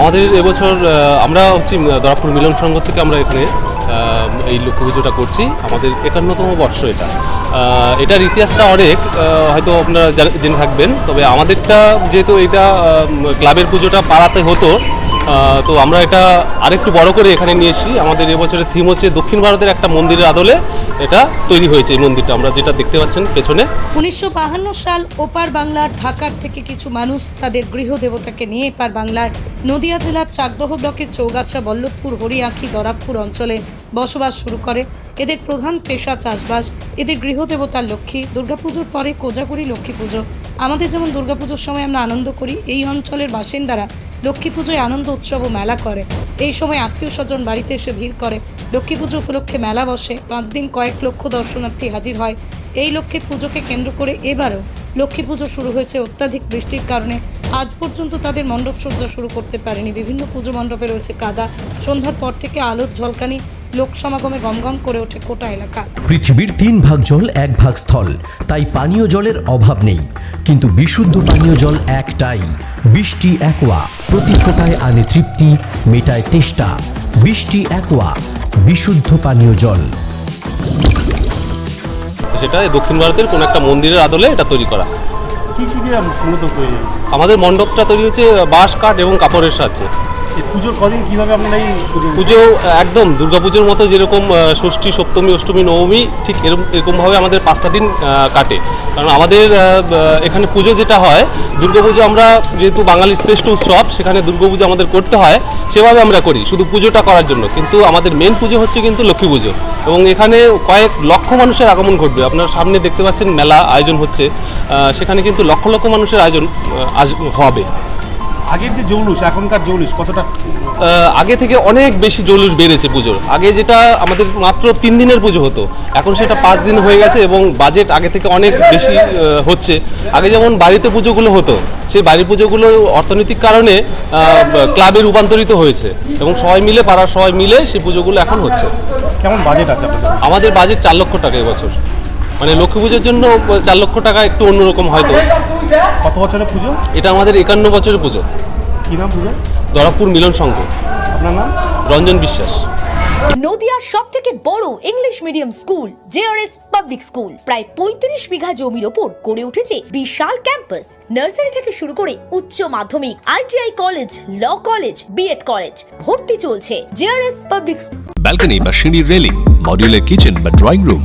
আমাদের এবছর আমরা হচ্ছে দরাপুর মিলন সংঘ থেকে আমরা এখানে এই লক্ষ্মী পুজোটা করছি। আমাদের একান্নতম বর্ষ এটা। এটার ইতিহাসটা অনেক হয়তো আপনারা জেনে থাকবেন। তবে আমাদেরটা যেহেতু এটা ক্লাবের পুজোটা পাড়াতে হতো তো আমরা এটা আরেকটু বড় করে এখানে নিয়ে এসেছি। আমাদের এবছরের থিম হচ্ছে দক্ষিণ ভারতের একটা মন্দিরের আদলে এটা তৈরি হয়েছে এই মন্দিরটা। আমরা যেটা দেখতে পাচ্ছেন পেছনে। উনিশশো সাল ওপার বাংলার ঢাকার থেকে কিছু মানুষ তাদের গৃহদেবতাকে নিয়ে এপার বাংলায় নদিয়া জেলার চাকদহ ব্লকের চৌগাছা, বল্লভপুর হরিয়াখি দরাবপুর অঞ্চলে বসবাস শুরু করে। এদের প্রধান পেশা চাষবাস। এদের গৃহদেবতার লক্ষ্মী। দুর্গাপুজোর পরে কোজাগরি লক্ষ্মী পুজো। আমাদের যেমন দুর্গাপুজোর সময় আমরা আনন্দ করি, এই অঞ্চলের বাসিন্দারা লক্ষ্মী পুজোয় আনন্দ উৎসব ও মেলা করে। এই সময় আত্মীয় স্বজন বাড়িতে এসে ভিড় করে। লক্ষ্মী পুজো উপলক্ষে মেলা বসে। পাঁচ দিন কয়েক লক্ষ দর্শনার্থী হাজির হয়। এই লক্ষ্মী পুজোকে কেন্দ্র করে এবারও লক্ষ্মী পুজো শুরু হয়েছে অত্যাধিক বৃষ্টির কারণে। আজ পর্যন্ত তাদের মণ্ডপ সজ্জা শুরু করতে পারেনি। বিভিন্ন পুজো মণ্ডপে রয়েছে কাদা। সন্ধ্যার পর থেকে আলোর ঝলকানি। লোক সমাগমে গমগম করে ওঠে কোটা এলাকা। পৃথিবীর তিন ভাগ জল এক ভাগ স্থল। তাই পানীয় জলের অভাব নেই। কিন্তু বিশুদ্ধ পানীয় জল একটাই। বৃষ্টি একোয়া। প্রতি ফোটায় আনে তৃপ্তি মেটায় তেষ্টা। বৃষ্টি একোয়া। বিশুদ্ধ পানীয় জল। সেটা এই দক্ষিণ ভারতের কোনো একটা মন্দিরের আদলে এটা তৈরি করা। আমাদের মণ্ডপটা তৈরি হচ্ছে বাঁশ কাঠ এবং কাপড়ের এই পুজো একদম, দুর্গাপুজোর মতো যেরকম ষষ্ঠী, সপ্তমী, অষ্টমী, নবমী, ঠিক এরকম এরকমভাবে আমাদের পাঁচটা দিন কাটে। কারণ আমাদের এখানে পুজো যেটা হয়, দুর্গাপুজো আমরা যেহেতু বাঙালির শ্রেষ্ঠ উৎসব, সেখানে দুর্গাপুজো আমাদের করতে হয়, সেভাবে আমরা করি, শুধু পুজোটা করার জন্য। কিন্তু আমাদের মেন পুজো হচ্ছে কিন্তু লক্ষ্মী পুজো। এবং এখানে কয়েক লক্ষ মানুষের আগমন ঘটবে। আপনারা সামনে দেখতে পাচ্ছেন মেলা আয়োজন হচ্ছে। সেখানে কিন্তু লক্ষ লক্ষ মানুষের আয়োজন হবে। আগের যে জৌলুস এখনকার জৌলুস কতটা? আগে থেকে অনেক বেশি জৌলুস বেড়েছে পুজোর। আগে যেটা আমাদের মাত্র তিন দিনের পুজো হতো এখন সেটা পাঁচ দিন হয়ে গেছে এবং বাজেট আগে থেকে অনেক বেশি হচ্ছে। আগে যেমন বাড়িতে পুজোগুলো হতো সেই বাড়ির পুজোগুলো অর্থনৈতিক কারণে ক্লাবে রূপান্তরিত হয়েছে এবং সবাই মিলে পাড়ার সবাই মিলে সেই পুজোগুলো এখন হচ্ছে। কেমন বাজেট আছে আমাদের বাজেট চার লক্ষ টাকা এবছর। মানে লক্ষ্মী পুজোর জন্য চার লক্ষ টাকা একটু অন্যরকম হয়তো। কত বছরের পুজো? এটা আমাদের একান্ন বছরের পুজো। কি নাম পুজো দরাপুর মিলন সংঘ। আপনার নাম? রঞ্জন বিশ্বাস। নদিয়ার সব থেকে বড় English medium school JRS public school প্রায় পঁয়ত্রিশ বিঘা জমির ওপর গড়ে উঠেছে বিশাল ক্যাম্পাস নার্সারি থেকে শুরু করে উচ্চ মাধ্যমিক ITI college law college B Ed college ভর্তি চলছে। জেআরএস পাবলিক স্কুল ব্যালকনি বা সিঁড়ির রেলিং মডিউলার কিচেন বা ড্রয়িং রুম